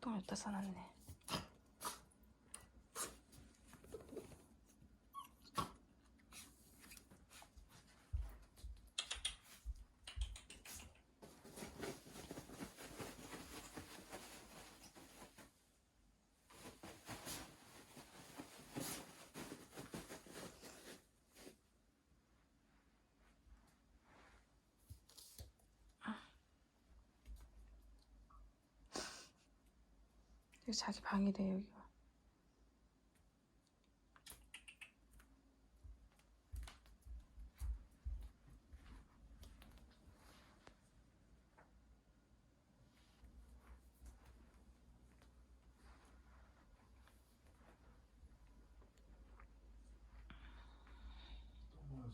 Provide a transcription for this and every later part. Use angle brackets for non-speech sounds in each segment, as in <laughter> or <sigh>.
똥을 여기다 싸놨네. 여기 자기 방이래 여기가.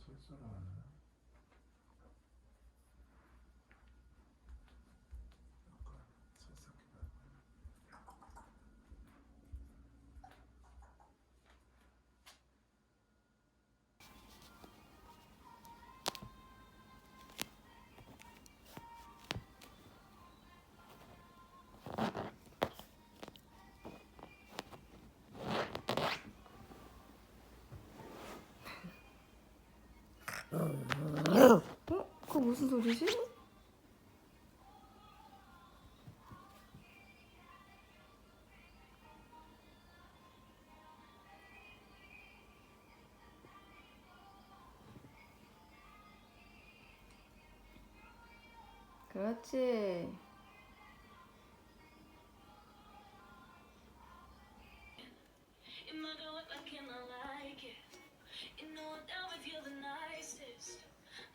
쏠쏠하네. 그거 무슨 소리지? 그렇지.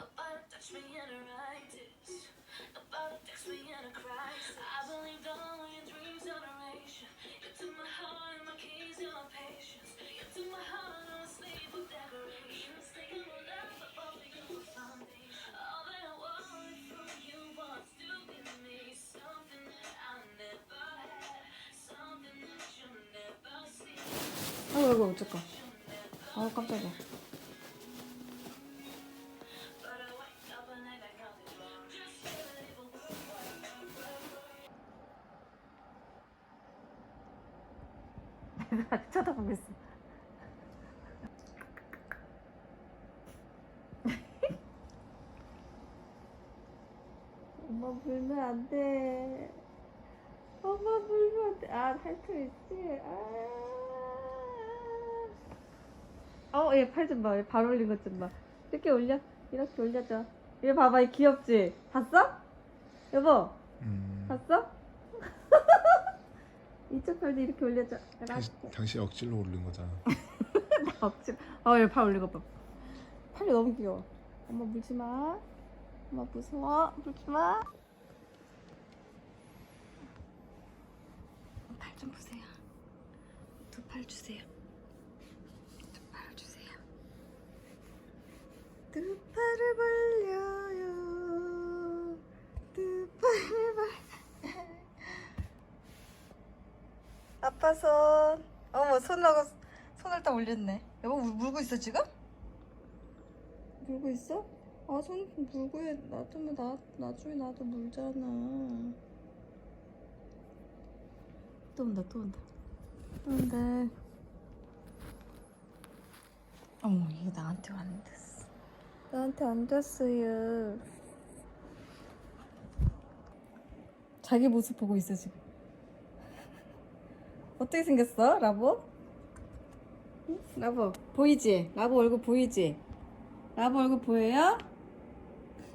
About to touch me in a righteous. About to text me in a crisis. I believed all your dreams generation. You took my heart and my keys and my patience. You took my heart on sleep with decorations. Taking my love for all of you for foundation. All that I wanted from you was to give me something that I never had. Something that you never see. 아이고 이거 어쩔까? 아우 깜짝이야. 쳐다보고 있어. <laughs> 엄마 물면 안 돼. 엄마 물면 안 돼. 아, 탈투 있지? 아. 어, 얘 팔 좀 봐. 얘 발 올린 것 좀 봐. 이렇게 올려. 이렇게 올려줘. 얘 봐봐. 얘 귀엽지? 봤어? 여보, 음. 봤어? 이쪽 팔도 이렇게 올려줘. 당신, 당신 억지로 올린 거잖아. <laughs> 억지. 어, 얘팔 올린 거 봐. 팔이 너무 귀여워. 엄마 물지 마. 엄마 무서워. 물지 마. 팔 좀 보세요. 두 팔 주세요. 두 팔 주세요. 두 팔을 벌려요. 두 팔을 벌. <laughs> 아빠 손. 어머 손하고 손을 다 올렸네. 여보 물- 물고 있어 지금? 물고 있어? 아 손 물고 해. 놔두면 나 나중에 나도 물잖아. 또 온다 또 온다 또 온다. 어머 이게 나한테 안 됐어. 나한테 안 됐어요. 자기 모습 보고 있어 지금. 어떻게 생겼어, 라보? 응? 라보 보이지? 라보 얼굴 보이지? 라보 얼굴 보여요?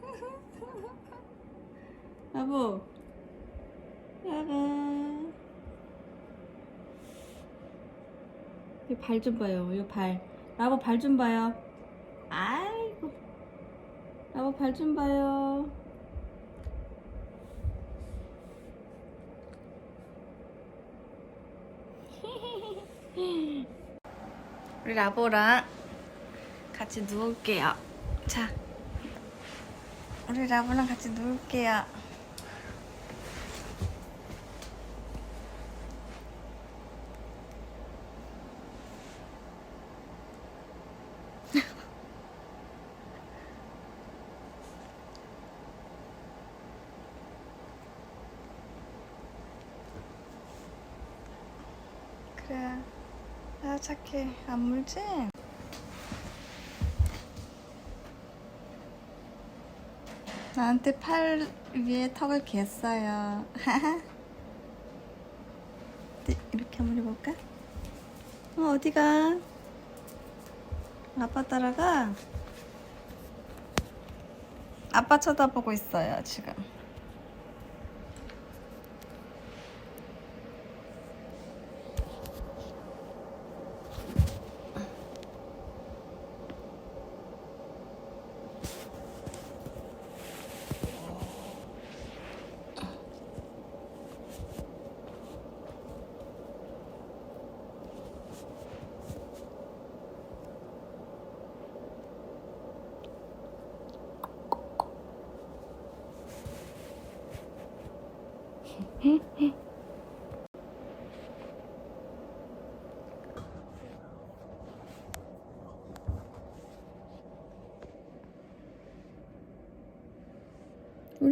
<laughs> 라보 라보 이발좀 봐요 이 발 라보 발 좀 봐요 아이고 라보 발 좀 봐요 우리 라보랑 같이 누울게요. 자, 우리 라보랑 같이 누울게요. 라브야. 아 착해. 안 물지? 나한테 팔 위에 턱을 갰어요. <laughs> 네, 이렇게 한번 해볼까? 어, 어디가? 아빠 따라가? 아빠 쳐다보고 있어요, 지금.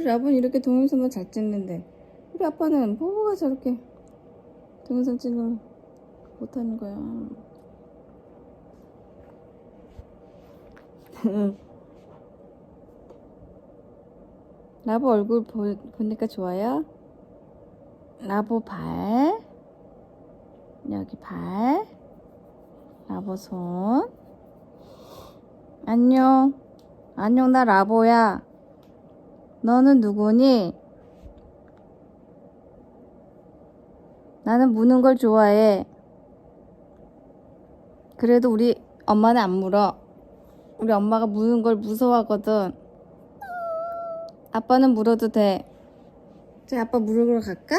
우리 라본이 이렇게 동영상만 잘 찍는데 우리 아빠는 뭐가 저렇게 동영상 찍을 못하는 거야. <laughs> 라보 얼굴 보, 보니까 좋아요? 라보 발. 여기 발. 라보 손. 안녕. 안녕 나 라보야 너는 누구니? 나는 무는 걸 좋아해. 그래도 우리 엄마는 안 물어. 우리 엄마가 무는 걸 무서워하거든. 아빠는 물어도 돼. 저희 아빠 물으러 갈까?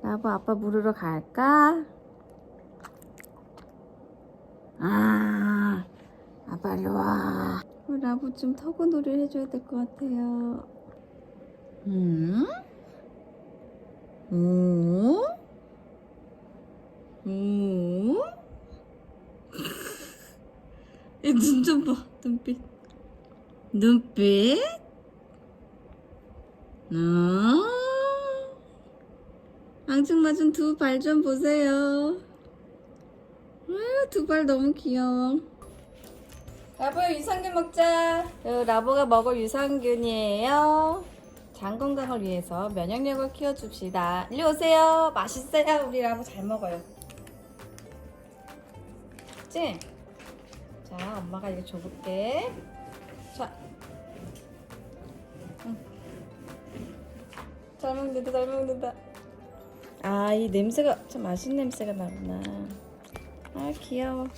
나보 아빠 물으러 갈까? 아, 아빠 일로 와. 우리 라부 좀 터그놀이를 해줘야 될 것 같아요. 음? 음? 음? 이눈 좀 봐, 눈빛. 눈빛? 어? 앙증맞은 두 발 좀 보세요. 두발 너무 귀여워. 라보야 유산균 먹자. 요 라보가 먹을 유산균이에요. 장 건강을 위해서 면역력을 키워줍시다. 일리 오세요. 맛있어요. 우리 라보 잘 먹어요. 그치? 자, 엄마가 이거 줘볼게. 자. 응. 잘 먹는다, 잘 먹는다. 아, 이 냄새가 참 맛있는 냄새가 나구나. 아, 귀여워.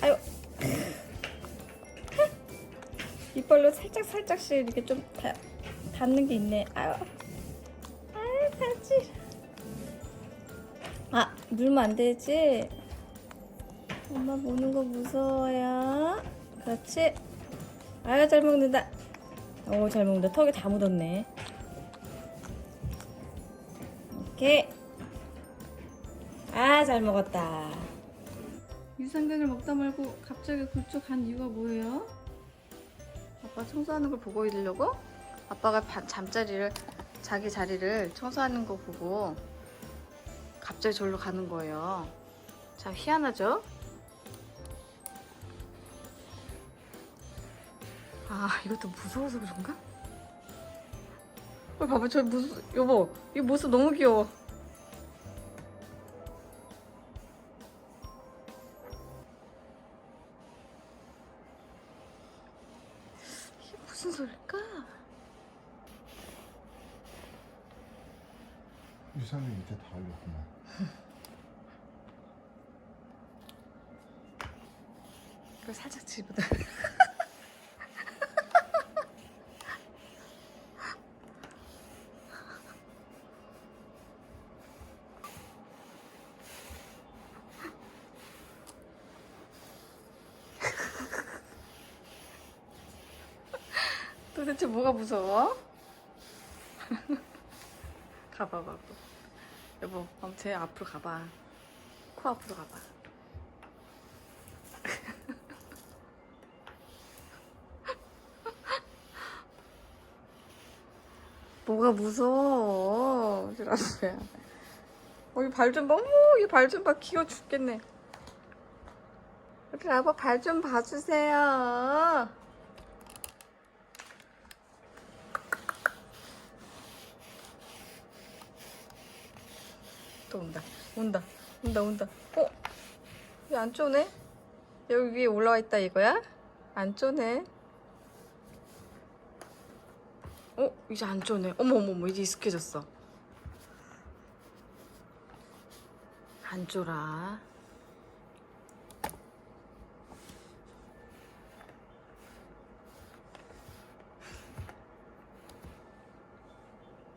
아유. 이빨로 살짝 살짝씩 이렇게 좀 다, 닿는 게 있네. 아유. 아유, 닿지. 아, 물면 안 되지? 엄마 보는 거 무서워요. 그렇지. 아유, 잘 먹는다. 오, 잘 먹는다. 턱에 다 묻었네. 이렇게. 아, 잘 먹었다. 유산균을 먹다 말고 갑자기 굴쭉한 이유가 뭐예요? 아빠 청소하는 걸 보고 있으려고? 아빠가 바- 잠자리를 자기 자리를 청소하는 거 보고 갑자기 절로 가는 거예요. 참 희한하죠? 아 이것도 무서워서 그런가? 어, 봐봐 저 모습 여보 이 모습 너무 귀여워. 무슨 소릴까? 유산균 밑에 다 올렸구만. 이거 살짝 집어다. 도대체 뭐가 무서워? <laughs> 가봐 봐. 여보, 한번 제 앞으로 가봐. 코 앞으로 가봐. <laughs> 뭐가 무서워 라부야 어, 이 발 좀 봐. 어머, 이발 좀 봐. 귀여워 죽겠네. 우리 라부 발좀 봐주세요. 또 온다. 온다. 온다, 온다. 어? 왜안 쪼네? 여기 위에 올라와 있다 이거야? 안 쪼네. 어? 이제 안 쪼네. 어머, 어머, 어머. 이제 익숙해졌어. 안 쫄아.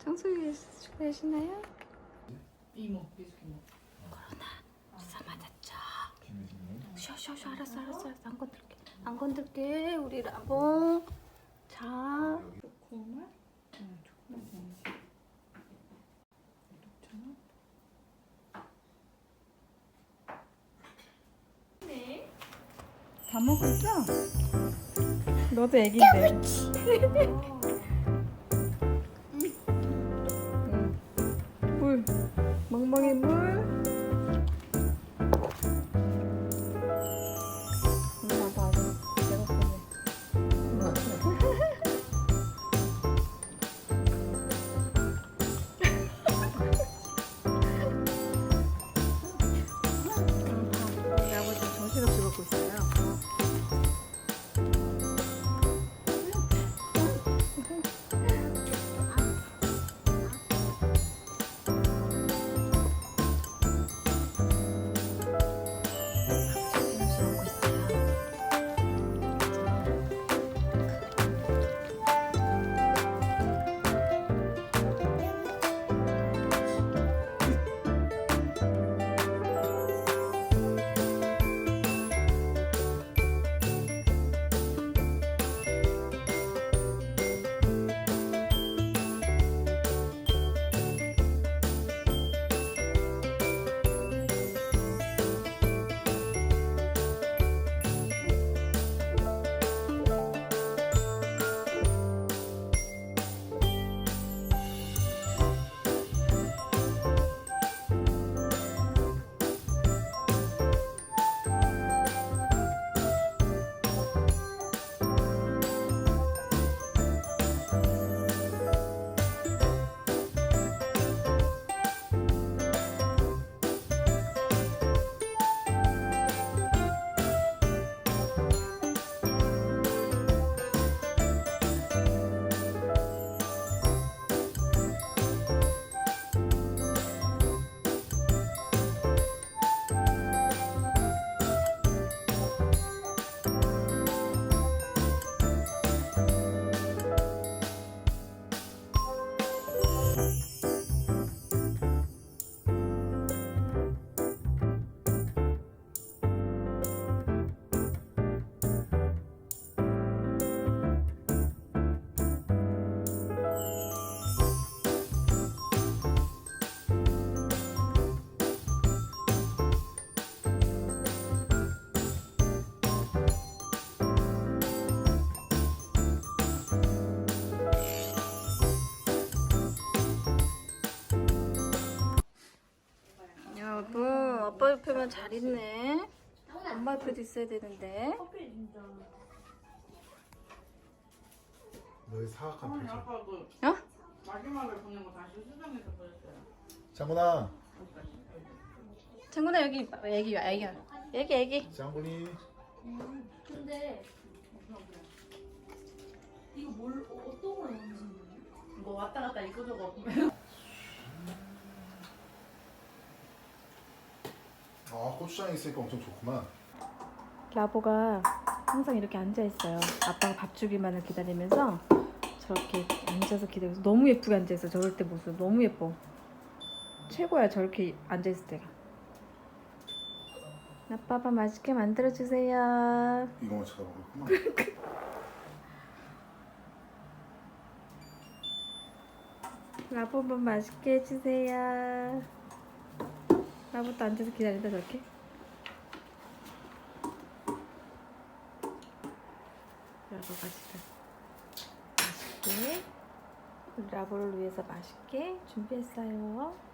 청소기 준비하시나요? 이모, 비스모 주사 맞았죠? 김혜진은 쉬어 쉬어 쉬어 알았어 알았어 알았어 안 건들게 안 건들게 우리 라봉 자 정말? 응, 정말 재밌어. 녹차나? 다 먹었어? 너도 애기인데 멍멍이 물 옆에만 잘 있네. 엄마 옆에도 있어야 되는데. 너의 사악한 어머니 표정. 아까 그 어? 마지막에 보낸 거 다시 수정해서 보냈어요. 장군아. 창구나 여기 애기 애기 애기 애기. 장군이. 근데 이거 뭘 어- 어떤 걸 거예요? 뭐 왔다 갔다 이거저거 아 고추장 있으니까 엄청 좋구만 라보가 항상 이렇게 앉아 있어요. 아빠가 밥 주기만을 기다리면서 저렇게 앉아서 기다려서 너무 예쁘게 앉아 있어. 저럴 때 모습 너무 예뻐. 최고야 저렇게 앉아 있을 때가. 아빠 밥 맛있게 만들어 주세요. 이거만 쳐다보겠구만 라보 밥 맛있게 해주세요. 라보도 앉아서 기다린다 저렇게. 라보가 진짜 맛있게 라보를 위해서 맛있게 준비했어요.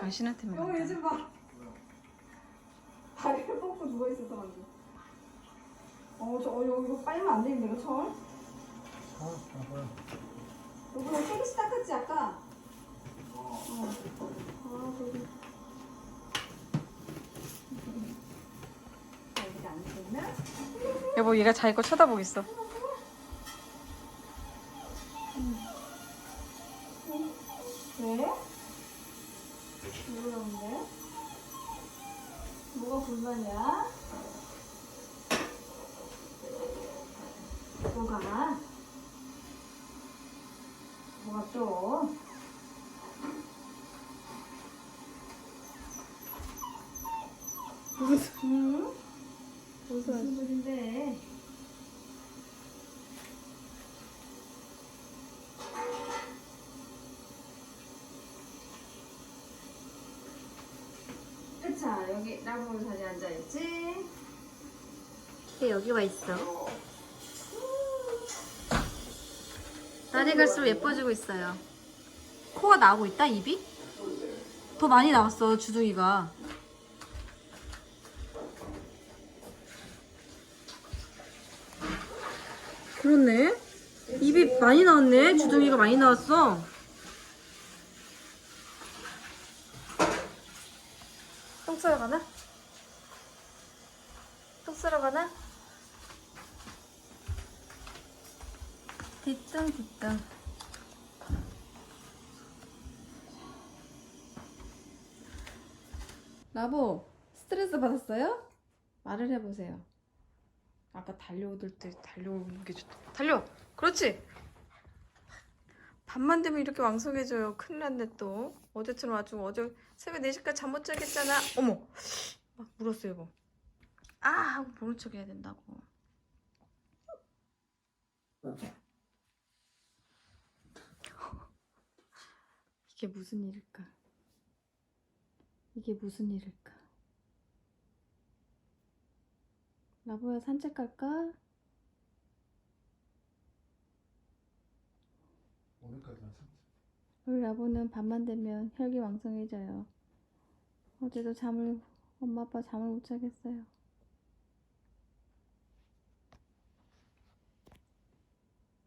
당신한테만 어, 간다. 요즘 봐. 다리를 뻗고 누워 있어서 가지고. 어, 저, 어, 이거, 이거 빨리면 안 되는데, 이거 처음? 아, 아, 뭐야. 이거 나 깨기 시작했지, 아까? 어. 아, 안 됐나? 여보 얘가 자기 거 쳐다보겠어. 가? 뭐가 또? 무슨, 응? 무슨 소린데? 자, 여기 나무 자리에 앉아있지? 얘 여기 와 있어. 날이 갈수록 예뻐지고 있어요. 코가 나오고 있다 입이? 더 많이 나왔어 주둥이가. 그렇네. 입이 많이 나왔네. 주둥이가 많이 나왔어. 똥 싸러 가나? 똥 싸러 가나? 뒤뚱뒤뚱 라보 스트레스 받았어요? 말을 해보세요. 아까 달려오들 때 달려오는 게 좋다. 달려! 그렇지! 밤만 되면 이렇게 왕성해져요. 큰일 났네 또. 어제처럼 아주 어제 새벽 4시까지 잠 못 자겠잖아. 어머! 막 물었어요 여보 아! 하고 모른 척 해야 된다고 이게 무슨 일일까? 이게 무슨 일일까? 라보야 산책 갈까? 오늘까지만 참. 우리 라보는 밤만 되면 혈기왕성해져요. 어제도 잠을 엄마 아빠 잠을 못 자겠어요.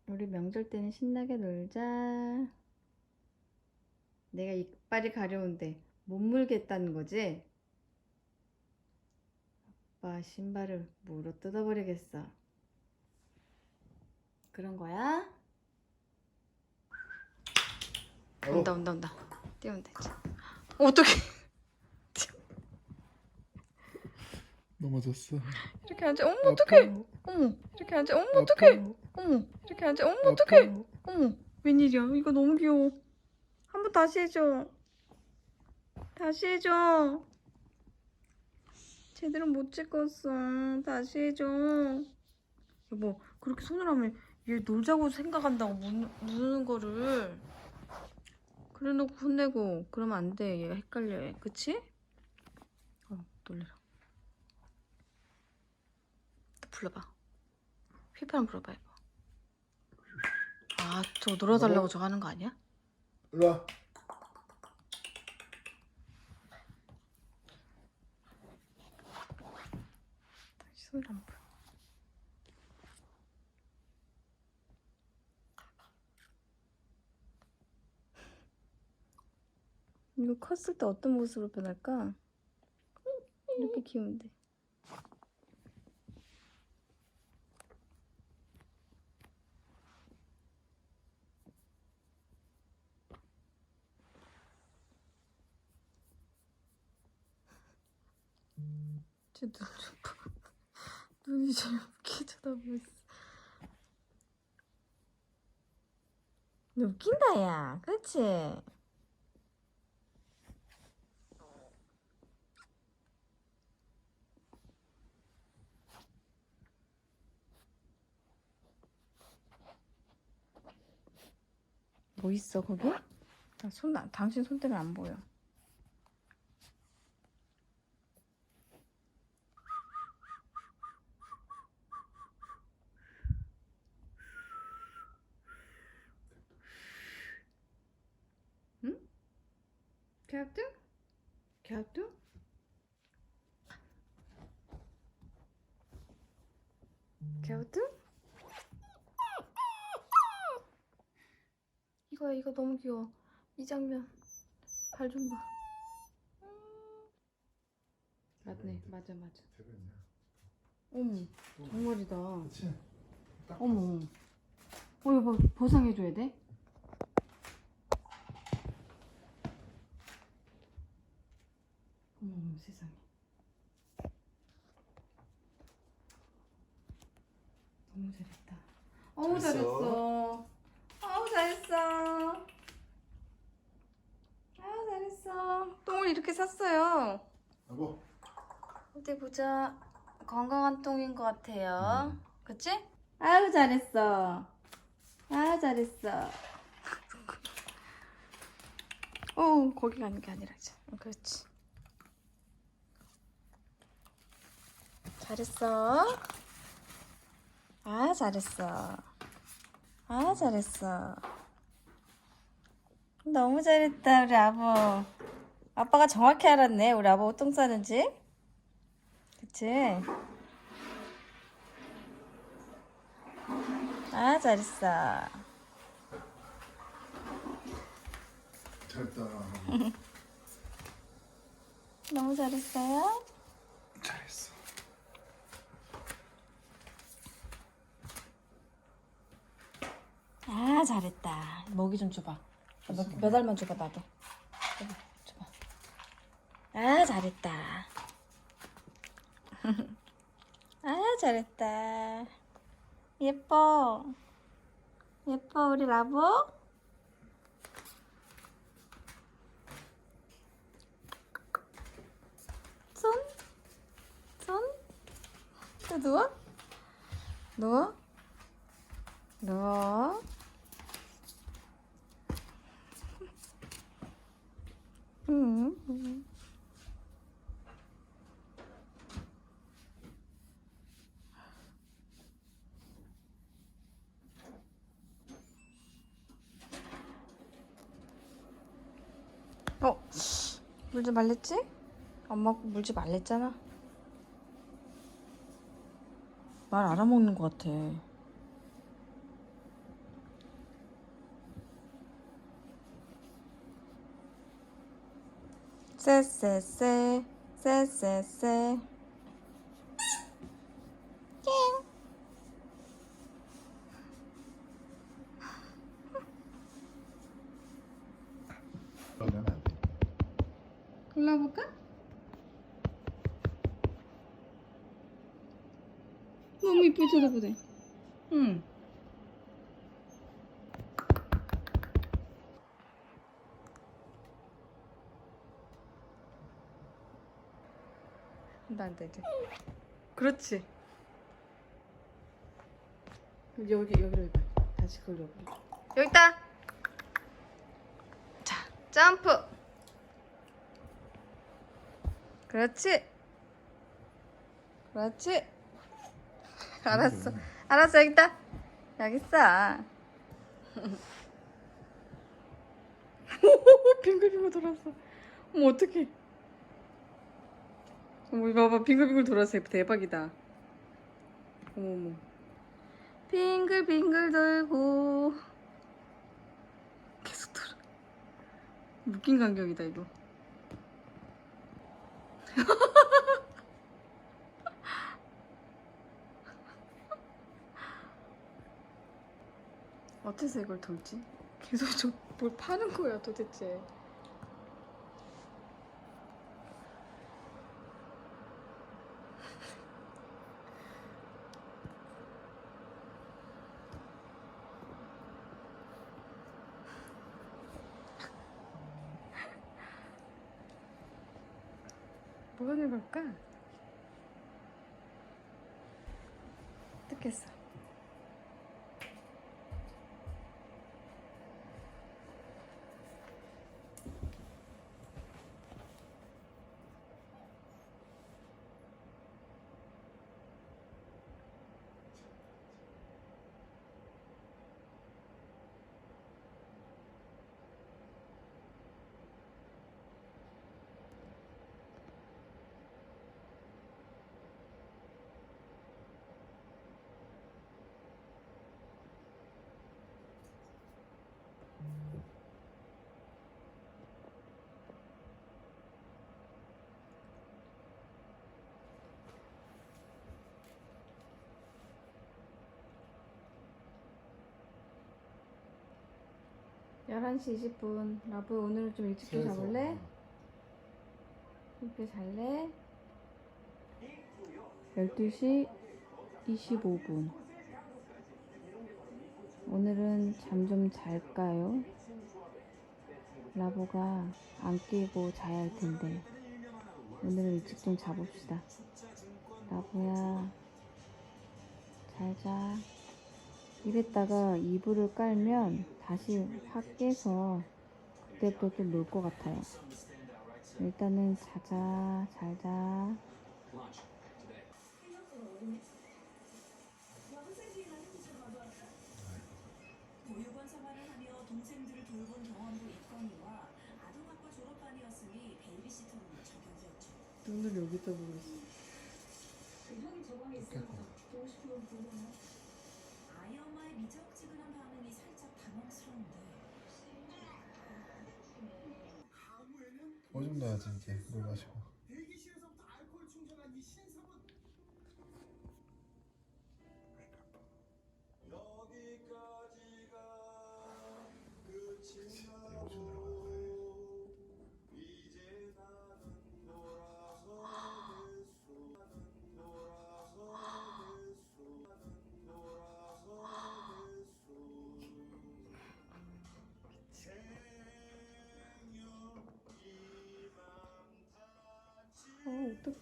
우리 명절 때는 신나게 놀자. 내가 이빨이 가려운데 못 물겠다는 거지? 아빠 신발을 물어 뜯어버리겠어. 그런 거야? 온다 온다 온다. 뛰어온다 이제. 어, 어떡해. <laughs> 넘어졌어. 이렇게 앉아. 어머 어떡해. 어머 이렇게 앉아. 어머 어떡해. 어머 이렇게 앉아. 어머 어떡해. 어머 웬일이야. 이거 너무 귀여워. 한 번 다시 해줘. 다시 해줘. 제대로 못 찍었어. 다시 해줘. 여보 그렇게 손을 하면 얘 놀자고 생각한다고 문, 무는 거를 그래 놓고 혼내고 그러면 안 돼. 얘가 헷갈려 해. 그치? 어 놀래라. 또 불러봐. 휘파람 불어봐 해봐. 아, 저거 놀아달라고 저거 하는 거 아니야? 일로 와. 손을 안. 이거 컸을 때 어떤 모습으로 변할까? 이렇게 돼. 쟤눈 좀 봐. <laughs> 눈이 저렇게 쳐다보고 있어. 너 웃긴다, 야. 그치? 뭐 있어, 거기? 나 손, 안- 당신 손 때문에 안 보여. Gördün? Gördün? gördün? 이거야 이거 너무 귀여워 이 장면 발 좀 봐. 맞네 맞아 맞아 대변이야. 어머 정말이다? 딱 어머 어 여보 보상해줘야 돼? 어머 어머 세상에 너무 잘했다 어우 잘했어 어우 잘했어 아우 잘했어 똥을 이렇게 쌌어요 여보. 어디 보자. 건강한 똥인 것 같아요. 그치? 아유 잘했어. 아유 잘했어. 어 거기 가는 게 아니라 이제. 어, 그렇지. 잘했어. 아 잘했어. 아 잘했어. 너무 잘했다 우리 아버. 아빠가 정확히 알았네 우리 아버 똥 싸는지. 그치? 아, 잘했어. 잘했다. <laughs> 너무 잘했어요? 잘했어. 아, 잘했다. 먹이 좀 줘봐. 몇, 몇 알만 줘봐, 나도. 줘봐. 아, 잘했다. <laughs> 아, 잘했다. 예뻐. 예뻐, 우리 라보? 손? 손? 또 누워? 누워? 누워. 어, 물좀 말랬지? 엄마 물좀 말랬잖아. 말 알아먹는 것 같아. 쎄쎄쎄 쎄쎄쎄 그러면 안 돼. 골라볼까? 너무 이쁘게 쳐다보네 응 안돼 안돼 이제 그렇지 여기 여기로 해봐. 다시 그걸 여기로 여기 있다! 자 점프! 그렇지. 그렇지. <laughs> 알았어. 알았어 여기 있다. 여기 있어. <laughs> 빙글빙글 돌았어. 어머 어떡해 어머 봐봐. 빙글빙글 돌아서 대박이다. 어머 어머. 빙글빙글 돌고. 계속 돌아. 웃긴 광경이다 이거. <laughs> 어째서 이걸 돌지? 계속 저 뭘 파는 거야 도대체 11시 20분. 라브 오늘은 좀 일찍 좀 자볼래? 음. 이렇게 잘래? 12시 25분. 오늘은 잠 좀 잘까요? 라보가 안 깨고 자야 할 텐데. 오늘은 일찍 좀 자봅시다. 라보야 잘자. 이랬다가 이불을 깔면 다시 확 깨서 그때부터 또놀것 같아요. 일단은 자자, 잘 자. 보육원 생활을 하며 동생들을 돌본 경험도 있거니와 아동학과 졸업반이었으니 베이비시터로 적용되었죠. 눈을 여기다 보고 있어. 형이 저번에 있으니까 보고 싶으면 보잖아. 아이 엄마의 미적지근한 반응이 살짝 당황스러운데 오줌 넣어야지 이제 물 마시고.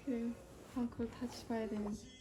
어, 어떡해. 아, 그걸 다시 봐야 되는. 일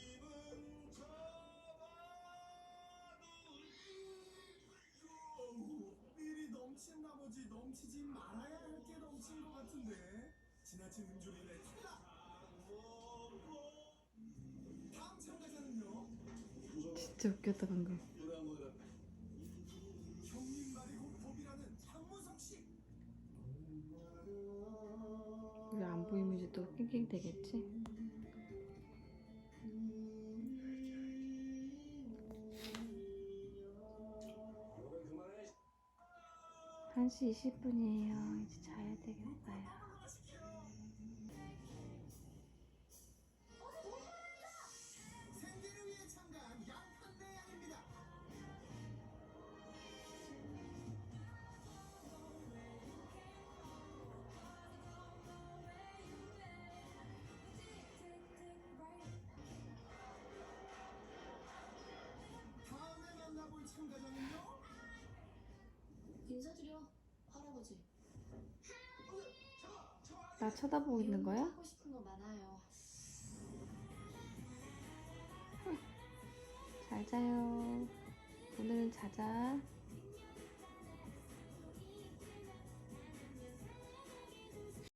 1시 20분이에요. 이제 자야 되겠어요. 나 쳐다보고 있는 거야? 하고 싶은 거 많아요. 잘 자요. 오늘은 자자.